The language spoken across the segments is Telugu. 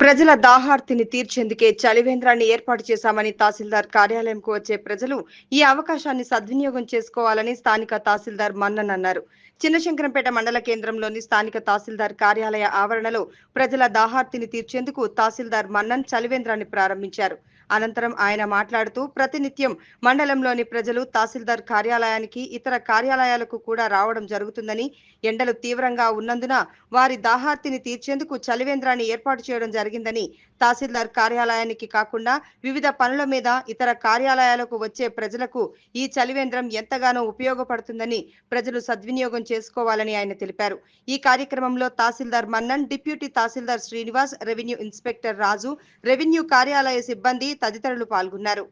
ప్రజల దాహార్తిని తీర్చేందుకే చలివేంద్రాన్ని ఏర్పాటు చేశామని తహసీల్దార్ కార్యాలయంకు వచ్చే ప్రజలు ఈ అవకాశాన్ని సద్వినియోగం చేసుకోవాలని స్థానిక తహసీల్దార్ మన్నన్ అన్నారు. చిన్నశంకరంపేట మండల కేంద్రంలోని స్థానిక తహసీల్దార్ కార్యాలయ ఆవరణలో ప్రజల దాహార్తిని తీర్చేందుకు తహసీల్దార్ మన్నన్ చలివేంద్రాన్ని ప్రారంభించారు. అనంతరం ఆయన మాట్లాడుతూ ప్రతినిత్యం మండలంలోని ప్రజలు తహసీల్దార్ కార్యాలయానికి ఇతర కార్యాలయాలకు కూడా రావడం జరుగుతుందని ఎండలు తీవ్రంగా ఉన్నందున వారి దాహార్తిని తీర్చేందుకు చలివేంద్రాన్ని ఏర్పాటు చేయడం జరిగిందని తహసీల్దార్ కార్యాలయానికి కాకుండా వివిధ పనుల మీద ఇతర కార్యాలయాలకు వచ్చే ప్రజలకు ఈ చలివేంద్రం ఎంతగానో ఉపయోగపడుతుందని ప్రజలు సద్వినియోగం చేసుకోవాలని ఆయన తెలిపారు. ఈ కార్యక్రమంలో tahsildar Mannan deputy tahsildar Srinivas revenue inspector Raju revenue కార్యాలయ సిబ్బంది తదితరులు పాల్గొన్నారు.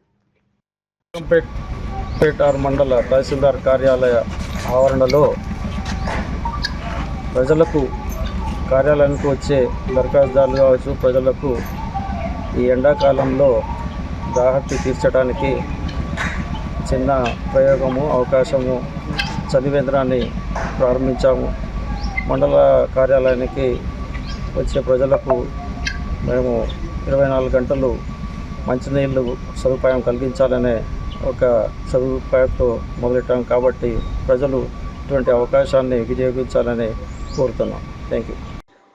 మండల తహసీల్దార్ కార్యాలయ ఆవరణలో ప్రజలకు కార్యాలయానికి వచ్చే దరఖాస్తుదారులు కావచ్చు ప్రజలకు ఈ ఎండాకాలంలో దాహత్తి తీర్చడానికి చిన్న ప్రయోగము అవకాశము చదివేంద్రాన్ని ప్రారంభించాము. మండల కార్యాలయానికి వచ్చే ప్రజలకు మేము ఇరవై నాలుగు గంటలు మంచినీళ్ళు సదుపాయం కలిగించాలనే ఒక సదుపాయంతో మొదలెట్టాం కాబట్టి ప్రజలు ఇటువంటి అవకాశాన్ని వినియోగించాలని కోరుతున్నాం. థ్యాంక్ యూ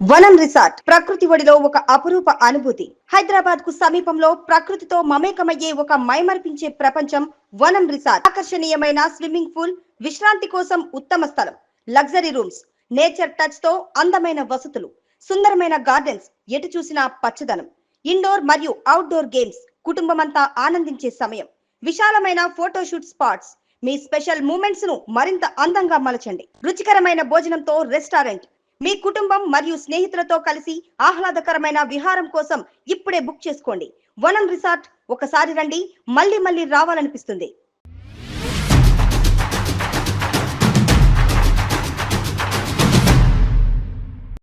వనం రిసార్ట్ ప్రకృతి ఒడిలో ఒక అపురూప అనుభూతి. హైదరాబాద్కు సమీపంలో ప్రకృతితో మమేకమయ్యే ఒక మైమర్పించే ప్రపంచం వనం రిసార్ట్. ఆకర్షణీయమైన స్విమ్మింగ్ పూల్ విశ్రాంతి కోసం ఉత్తమ స్థలం. లగ్జరీ రూమ్స్ నేచర్ టచ్తో అందమైన వసతులు. సుందరమైన గార్డెన్స్ ఎటు చూసినా పచ్చదనం. ఇండోర్ మరియు అవుట్డోర్ గేమ్స్ కుటుంబమంతా ఆనందించే సమయం. విశాలమైన ఫోటోషూట్ స్పాట్స్. మీ స్పెషల్ మూమెంట్స్ను మరింత అందంగా మలచండి. రుచికరమైన భోజనంతో రెస్టారెంట్. మీ కుటుంబం మరియు స్నేహితులతో కలిసి ఆహ్లాదకరమైన విహారం కోసం ఇప్పుడే బుక్ చేసుకోండి. వనం రిసార్ట్. ఒకసారి రండి. మళ్ళీ మళ్ళీ రావాలనిపిస్తుంది.